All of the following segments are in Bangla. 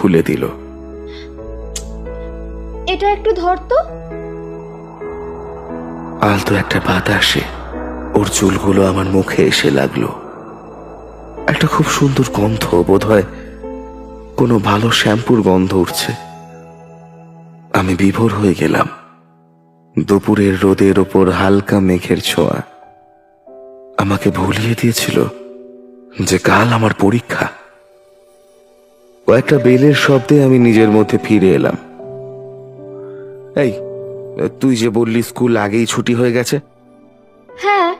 খুলে দিল। এটা একটু ধর তো। আলতো একটা বাতাসে ওর চুলগুলো আমার মুখে এসে লাগল। একটা খুব সুন্দর গন্ধ বোধ হয় কোনো ভালো শ্যাম্পুর গন্ধ উঠছে। আমি বিভোর হয়ে গেলাম। দুপুরের রোদের ওপর হালকা মেঘের ছোঁয়া। আমাকে ভুলিয়ে দিয়েছিল যে কাল আমার পরীক্ষা। কয়েকটা বেলের শব্দে আমি নিজের মধ্যে ফিরে এলাম। এই তুই যে বললি স্কুল আগেই ছুটি হয়ে গেছে। হ্যাঁ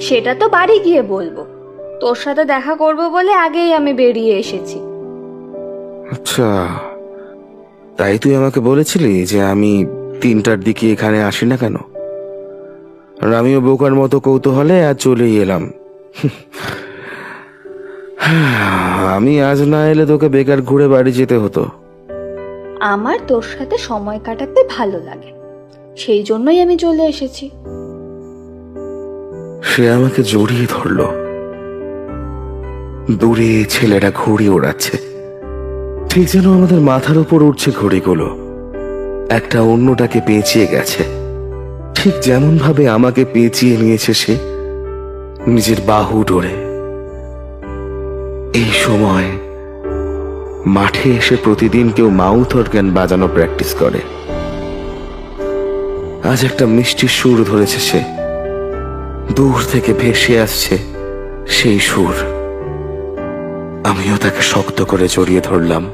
সেটা তো বাড়ি গিয়ে বলব। তোর সাথে দেখা করব বলে আগেই আমি বেরিয়ে এসেছি। আচ্ছা তাই তুই আমাকে বলেছিলি যে আমি তিনটার দিকে এখানে আসি না কেন? আর আমিও বোকার মতো কৌতূহলে আর চলেই এলাম। আমি আজ না এলে তোকে বেকার ঘুরে বাড়ি যেতে হতো। আমার তোর সাথে সময় কাটাতে ভালো লাগে। সেই জন্যই আমি চলে এসেছি। সে আমাকে জড়িয়ে ধরলো। দূরে ছেলেরা ঘুড়ি ওড়াচ্ছে। ঠিক যেন আমাদের মাথার উপর উঠছে ঘড়িগুলো। একটা অন্যটাকে পেঁচিয়ে গেছে। ঠিক যেমন ভাবে আমাকে পেঁচিয়ে নিয়েছে সে নিজের বাহু ডোরে। এই সময় মাঠে এসে প্রতিদিন কেউ মাউথ অর্গান বাজানো প্র্যাকটিস করে। আজ একটা মিষ্টি সুর ধরেছে সে। দূর থেকে ভেসে আসছে সেই সুর। আমিও তাকে শক্ত করে জড়িয়ে ধরলাম।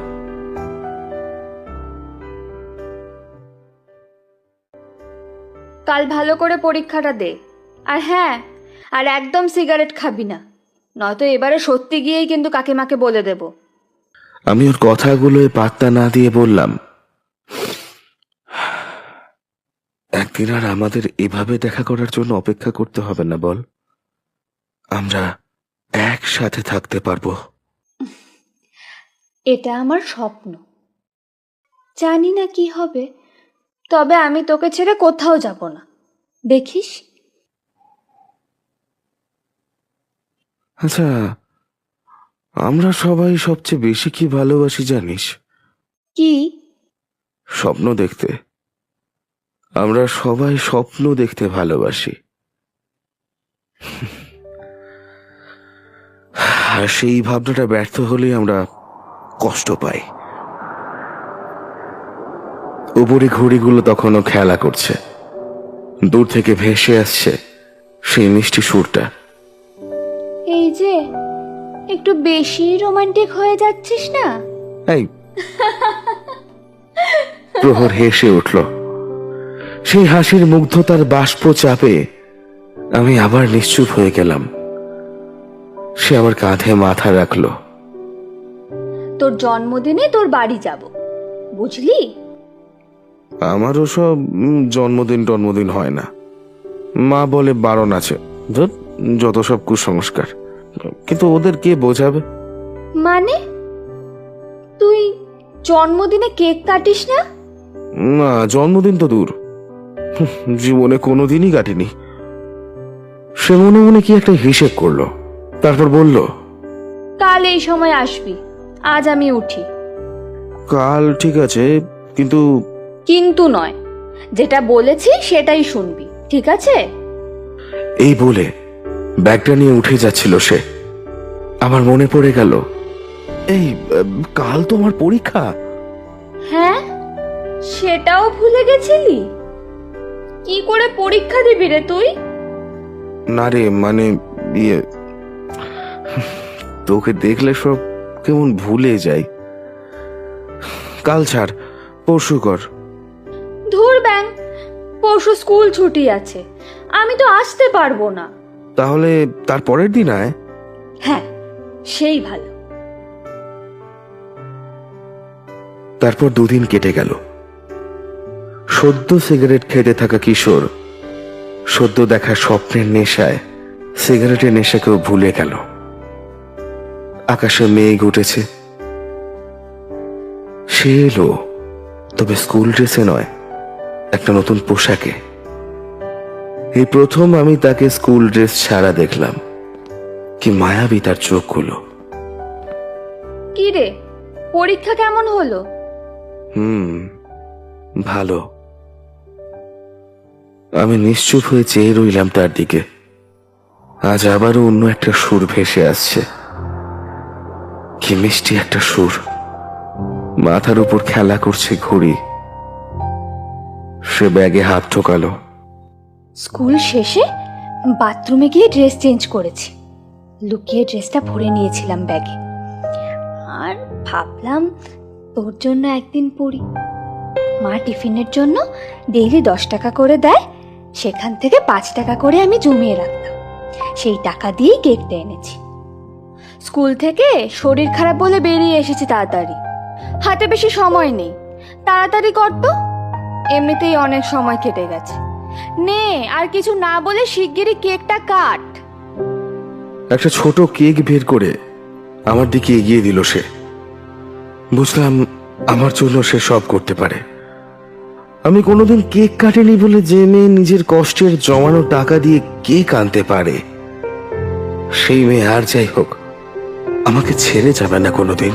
কাল ভালো করে পরীক্ষাটা দে। আর হ্যাঁ আর একদম সিগারেট খাবি না। নয়তো এবারে সত্যি গিয়েই কিন্তু কাকিমাকে বলে দেব। আমি ওর কথাগুলোয় পাত্তা না দিয়ে বললাম। একদিন আর আমাদের এভাবে দেখা করার জন্য অপেক্ষা করতে হবে না বল। আমরা একসাথে থাকতে পারব। এটা আমার স্বপ্ন। জানি না কি হবে তবে আমি তোকে ছেড়ে কোথাও যাব না। দেখিস? আচ্ছা আমরা সবাই সবচেয়ে বেশি কি ভালোবাসি জানিস? কি? স্বপ্ন দেখতে। আমরা সবাই স্বপ্ন দেখতে ভালোবাসি। আর সেই ভাবনাটা ব্যর্থ হলেই আমরা কষ্ট পাই। উপরে ঘড়িগুলো তখনও খেলা করছে। দূর থেকে ভেসে আসছে সেই মিষ্টি সুরটা। এই যে একটু বেশি রোমান্টিক হয়ে যাচ্ছিস না? এই। প্রহর হেসে উঠল। সেই হাসির মুগ্ধতার বাষ্প চাপে আমি আবার নিশ্চুপ হয়ে গেলাম। সে আমার কাঁধে মাথা রাখল। তোর জন্মদিনে তোর বাড়ি যাব বুঝলি? আমারও সব জন্মদিন জন্মদিন হয় না। মা বলে বারণ আছে। ধুর, যত সব কুসংস্কার। কিন্তু ওদের কে বোঝাবে? মানে? তুই জন্মদিনে কেক কাটিস না? না জন্মদিন তো দূর। জীবনে কোনোদিনই কাটিনি। সে মনে মনে কি একটা হিসেব করল। তারপর বলল কাল এই সময় আসবি আজ আমি উঠি। কাল ঠিক আছে কিন্তু কিন্তু নয় যেটা বলেছি সেটাই শুনবি ঠিক আছে? এই বলে ব্যাগটা নিয়ে উঠে যাচ্ছিল সে। আমার মনে পড়ে গেল এই কাল তো আমার পরীক্ষা। হ্যাঁ? সেটাও ভুলে গেছিলি? কি করে পরীক্ষা দিবি রে তুই? না রে মানে ইয়ে তোকে দেখলে সব কেমন ভুলে যাই। কাল ছাড় পরশু কর। ধুর ব্যাং পরশু স্কুল ছুটি আছে আমি তো আসতে পারব না। তাহলে তার পরের দিন আয়। হ্যাঁ সেই ভালো। তারপর দুদিন কেটে গেল। সদ্য সিগারেট খেতে থাকা কিশোর সদ্য দেখা স্বপ্নের নেশায় সিগারেটের নেশাকেও ভুলে গেল। আকাশে মেঘ উঠেছে। সে এলো তবে স্কুল ড্রেসে নয় একটা নতুন পোশাকে। এই প্রথম আমি তাকে স্কুল ড্রেস ছাড়া দেখলাম। কি মায়াবী তার চোখগুলো। কি রে? পরীক্ষা কেমন হলো? হুম ভালো। আমি নিশ্চুপ হয়ে চেয়ে রইলাম তার দিকে। আজ আবারও অন্য একটা সুর ভেসে আসছে। কি মিষ্টি একটা সুর। মাথার উপর খেলা করছে ঘড়ি। সে ব্যাগে হাত ঠোকালো। স্কুল শেষে বাথরুমে গিয়ে ড্রেস চেঞ্জ করেছি। লুকিয়ে ড্রেসটা ভরে নিয়েছিলাম ব্যাগে। আর ভাবলাম, তোর জন্য একদিন পড়ি। মা টিফিনের জন্য ডেইলি দশ টাকা করে দেয়, সেখান থেকে পাঁচ টাকা করে আমি জমিয়ে রাখতাম। সেই টাকা দিয়েই কেকটা এনেছি। স্কুল থেকে শরীর খারাপ বলে বেরিয়ে এসেছি তাড়াতাড়ি। হাতে বেশি সময় নেই। তাড়াতাড়ি কর তো। এমনিতেই অনেক সময় কেটে গেছে। নে, আর কিছু না বলে শিগগিরই কেকটা কাট। একটা ছোট কেক বের করে আমার দিকে এগিয়ে দিল সে। বুঝলাম আমার জন্য সে সব করতে পারে। আমি কোনোদিন কেক কাটেনি বলে যে মেয়ে নিজের কষ্টের জমানো টাকা দিয়ে কেক আনতে পারে। সেই মেয়ে আর যাই হোক, আমাকে ছেড়ে যাবে না কোনোদিন।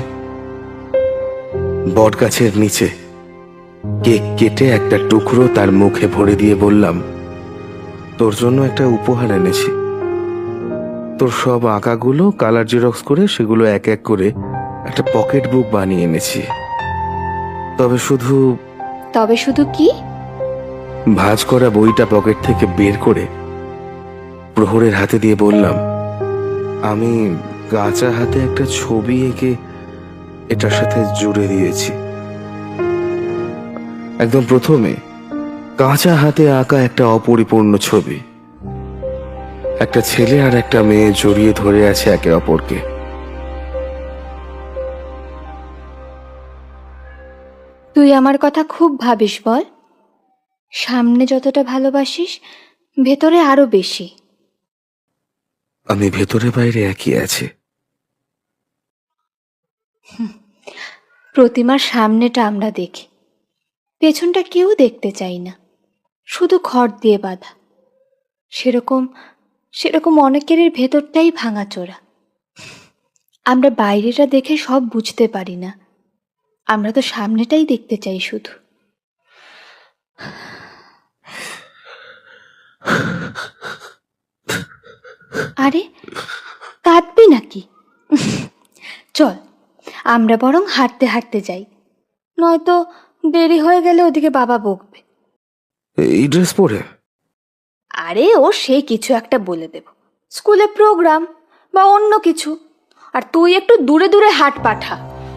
বট গাছের নিচে কেক কেটে একটা টুকরো তার মুখে ভরে দিয়ে বললাম তোর জন্য একটা উপহার এনেছি। তোর সব আঁকাগুলো কালার জেরক্স করে সেগুলো এক এক করে একটা পকেট বুক বানিয়ে এনেছি। তবে শুধু তবে শুধু কি? ভাঁজ করা বইটা পকেট থেকে বের করে প্রহরের হাতে দিয়ে বললাম আমি কাঁচা হাতে একটা ছবি এঁকে এটার সাথে জুড়ে দিয়েছি। একদম প্রথমে কাঁচা হাতে আঁকা একটা অপরিপূর্ণ ছবি। একটা ছেলে আর একটা মেয়ে জড়িয়ে ধরে আছে একে অপরকে। তুই আমার কথা খুব ভাবিস বল। সামনে যতটা ভালোবাসিস ভেতরে আরও বেশি। আমি ভেতরে বাইরে একই আছি। প্রতিমার সামনেটা আমরা দেখি। পেছনটা কেউ দেখতে চাই না। শুধু খড় দিয়ে বাঁধা। সেরকম সেরকম অনেকেরই ভেতরটাই ভাঙাচোরা আমরা বাইরেটা দেখে সব বুঝতে পারি না। আমরা তো সামনেটাই দেখতে চাই শুধু। আরে, কাঁদবি নাকি? চল, আমরা বরং হাঁটতে হাঁটতে যাই। নয়তো দেরি হয়ে গেলে ওদিকে বাবা বকবে। এই ড্রেস পরে? আরে ও সে কিছু একটা বলে দেব। স্কুলে প্রোগ্রাম বা অন্য কিছু। আর তুই একটু দূরে দূরে হাট পাঠা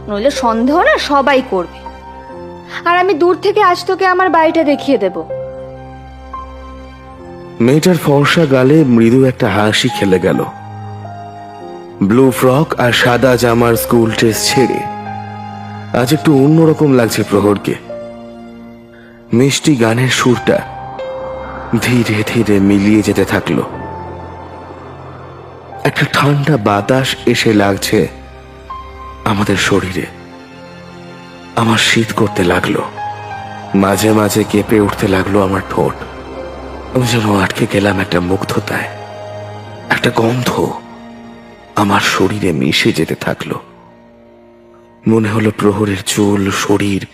নইলে সন্দেহ না সবাই করবে। আর আমি দূর থেকে আজ তোকে আমার বাড়িটা দেখিয়ে দেব। মেয়েটার ফর্সা গালে মৃদু একটা হাসি খেলে গেল। ব্লু ফ্রক আর সাদা জামার স্কুল ড্রেস ছেড়ে আজ একটু অন্যরকম লাগছে প্রহরকে। মিষ্টি গানের সুরটা ধীরে ধীরে মিলিয়ে যেতে থাকল। একটা ঠান্ডা বাতাস এসে লাগছে আমাদের শরীরে। আমার শীত করতে লাগল। মাঝে মাঝে কেঁপে উঠতে লাগল আমার ঠোঁট। আমি যেন আটকে গেলাম একটা মুগ্ধতায়। একটা গন্ধ আমার শরীরে মিশে যেতে থাকল। মনে হলো প্রহরের চুল, শরীর,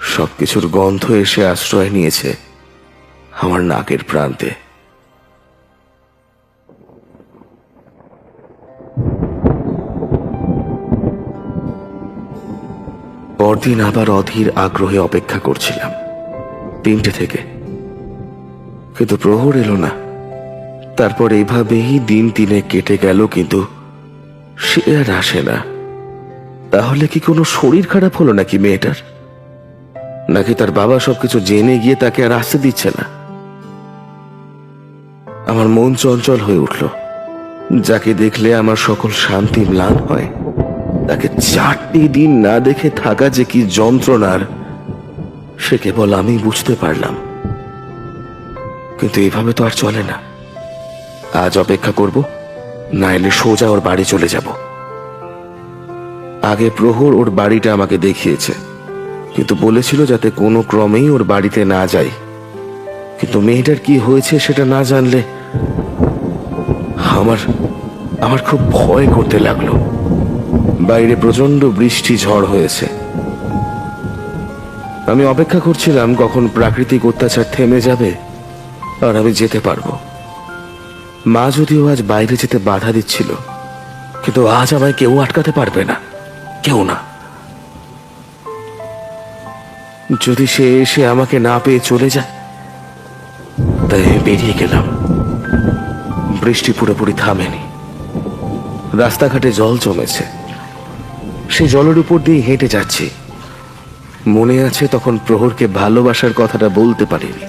সবকিছুর গন্ধ এসে আশ্রয় নিয়েছে আমার নাকের প্রান্তে। পরদিন আবার অধীর আগ্রহে অপেক্ষা করছিলাম, তিনটে থেকে। কিন্তু প্রহর এলো না। তারপর এইভাবেই দিন তিনে কেটে গেল, কিন্তু সে আর আসে না। তাহলে কি কোনো শরীর খারাপ হলো নাকি মেয়েটার? নাকি তার বাবা সবকিছু জেনে গিয়ে তাকে আর আসতে দিচ্ছে না? আমার মন চঞ্চল হয়ে উঠল। যাকে দেখলে আমার সকল শান্তি ম্লান হয়, তাকে চারটি দিন না দেখে থাকা যে কি যন্ত্রণার, সে কেবল আমি বুঝতে পারলাম। কিন্তু এভাবে তো আর চলে না। আজ অপেক্ষা করব, না এলে সোজা ওর বাড়ি চলে যাব। আগে প্রহর ওর বাড়িটা আমাকে দেখিয়েছে। কিন্তু বলেছিল যাতে কোনো ক্রমেই ওর বাড়িতে না যাই কিন্তু মেয়েটার কি হয়েছে সেটা না জানলে আমার আমার খুব ভয় করতে লাগল। বাইরে প্রচণ্ড বৃষ্টি ঝড় হয়েছে। আমি অপেক্ষা করছিলাম কখন প্রাকৃতিক অত্যাচার থেমে যাবে আর আমি যেতে পারব। মা যদিও আজ বাইরে যেতে বাধা দিচ্ছিল, কিন্তু আজ আমায় কেউ আটকাতে পারবে না। কেউ না। যদি সে এসে আমাকে না পেয়ে চলে যায়, তাই বেরিয়ে গেলাম। বৃষ্টি পুরোপুরি থামেনি। রাস্তাঘাটে জল জমেছে। সে জলের উপর দিয়ে হেঁটে যাচ্ছি। মনে আছে তখন প্রহরকে ভালোবাসার কথাটা বলতে পারিনি।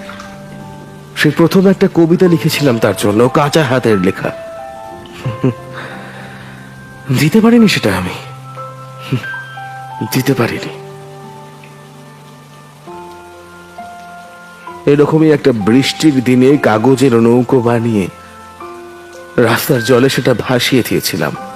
সে প্রথম একটা কবিতা লিখেছিলাম তার জন্য, কাঁচা হাতের লেখা। দিতে পারিনি সেটা আমি। দিতে পারিনি। এরকমই একটা বৃষ্টির দিনে কাগজের নৌকো বানিয়ে রাস্তার জলে সেটা ভাসিয়ে দিয়েছিলাম।